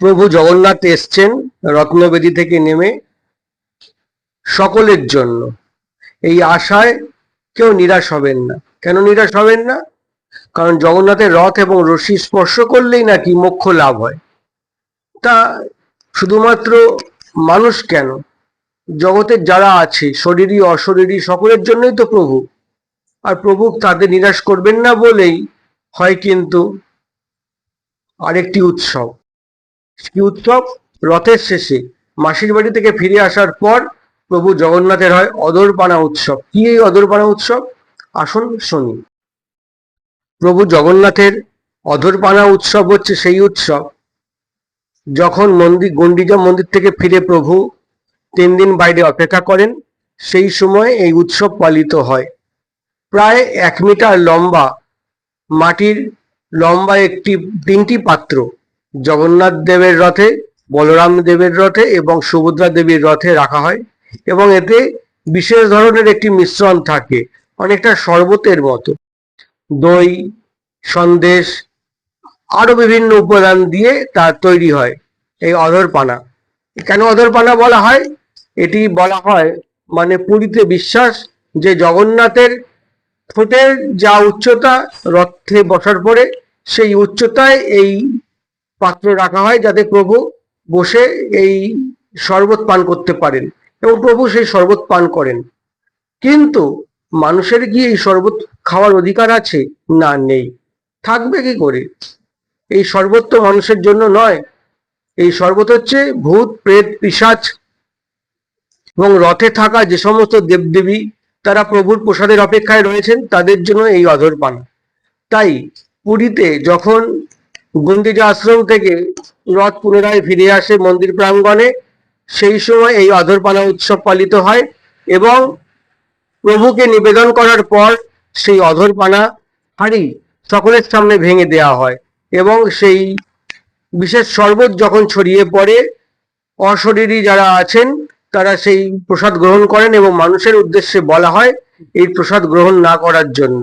প্রভু জগন্নাথ এসছেন রত্নবেদী থেকে নেমে সকলের জন্য। এই আশায় কেউ নিরাশ হবেন না। কেন নিরাশ হবেন না? কারণ জগন্নাথের রথ এবং রশি স্পর্শ করলেই নাকি মোক্ষ লাভ হয়। তা শুধুমাত্র মানুষ কেন? জগতের যারা আছে, শরীরী, অশরীরী, সকলের জন্যই তো প্রভু। আর প্রভু তাদের নিরাশ করবেন না বলেই হয় কিন্তু আরেকটি উৎসব। কি উৎসব? রথের শেষে মাসির বাড়ি থেকে ফিরে আসার পর প্রভু জগন্নাথের হয় অদরপানা উৎসব। কি এই অদরপানা উৎসব? আসুন শুনি। প্রভু জগন্নাথের অধরপানা উৎসব হচ্ছে সেই উৎসব যখন মন্দির গন্ডিজা মন্দির থেকে ফিরে প্রভু তিন দিন বাইরে অপেক্ষা করেন, সেই সময় এই উৎসব পালিত হয়। প্রায় এক মিটার লম্বা মাটির লম্বা একটি তিনটি পাত্র জগন্নাথ দেবের রথে, বলরাম দেবের রথে এবং সুভদ্রা দেবীর রথে রাখা হয় এবং এতে বিশেষ ধরনের একটি মিশ্রণ থাকে, অনেকটা শরবতের মতো। দই, সন্দেশ, আরও বিভিন্ন উপাদান দিয়ে তা তৈরি হয় এই অধরপানা। কেন অধরপানা বলা হয়? এটি বলা হয় মানে পুরীতে বিশ্বাস যে জগন্নাথের ঠোঁটের যা উচ্চতা রথে বসার পরে সেই উচ্চতায় এই পাত্র রাখা হয় যাতে প্রভু বসে এই শরবত পান করতে পারেন এবং প্রভু সেই শরবত পান করেন। কিন্তু মানুষের কি এই শরবত খাওয়ার অধিকার আছে? না, নেই। থাকবে কি করে? এই শরবত তো মানুষের জন্য নয়। এই শরবত হচ্ছে ভূত, প্রেত, পিশাচ এবং রথে থাকা যে সমস্ত দেবদেবী তারা প্রভুর প্রসাদের অপেক্ষায় রয়েছেন, তাদের জন্য এই অধর পান। তাই পুরীতে যখন গন্ডিজা আশ্রম থেকে রথ পুনরায় ফিরে আসে মন্দির প্রাঙ্গণে। সেই সময় এই অধরপানা উৎসব পালিত হয় এবং প্রভুকে নিবেদন করার পর সেই অধরপানা হাড়ি সকলের সামনে ভেঙে দেওয়া হয় এবং সেই বিশেষ শরবত যখন ছড়িয়ে পড়ে, অশরীরী যারা আছেন, তারা সেই প্রসাদ গ্রহণ করেন এবং মানুষের উদ্দেশ্যে বলা হয় এই প্রসাদ গ্রহণ না করার জন্য।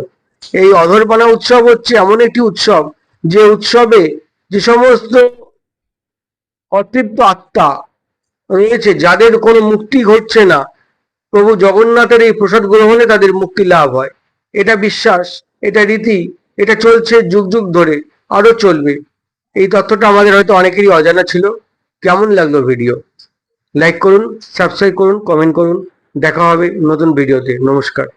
এই অধরপানা উৎসব হচ্ছে এমন একটি উৎসব যে উৎসবে যে সমস্ত অতৃপ্ত আত্মা রয়েছে, যাদের কোনো মুক্তি ঘটছে না, প্রভু জগন্নাথের এই প্রসাদ গ্রহণে তাদের মুক্তি লাভ হয়। এটা বিশ্বাস, এটা রীতি, এটা চলছে যুগ যুগ ধরে আরও চলবে। এই তথ্যটা আমাদের হয়তো অনেকেরই অজানা ছিল। কেমন লাগল ভিডিও? লাইক করুন, সাবস্ক্রাইব করুন, কমেন্ট করুন। দেখা হবে নতুন ভিডিওতে। নমস্কার।